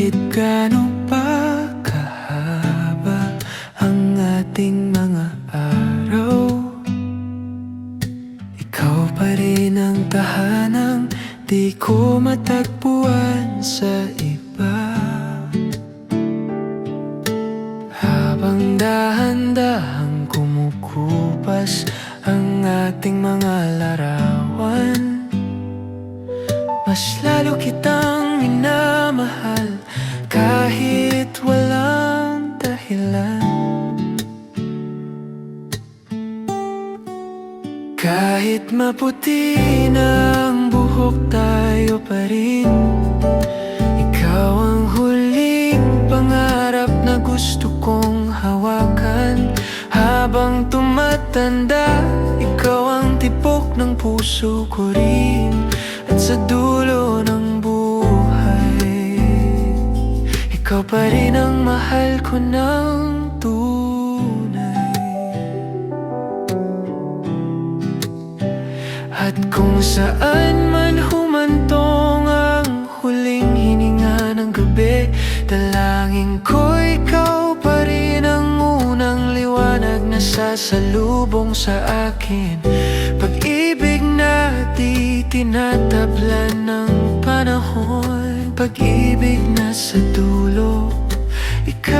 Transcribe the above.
Kahit gano'n pa kahaba ang ating mga araw Ikaw pa rin ang tahanang di ko matagpuan sa iba. Habang dahan-dahang kumukupas ang ating mga larawan Mas lalo kitang minamahal. Kahit maputi ang buhok tayo pa rin. Ikaw ang huling pangarap na gusto kong hawakan. Habang tumatanda, ikaw ang tipok ng puso ko rin. At sa dulo ng buhay Ikaw pa rin ang mahal ko ng At kung saan man humantong ang huling hininga ng gabi Dalangin ko ikaw pa rin ang unang liwanag na sasalubong sa akin. Pag-ibig na di tinatablan ng panahon. Pag-ibig na sa dulo Ikaw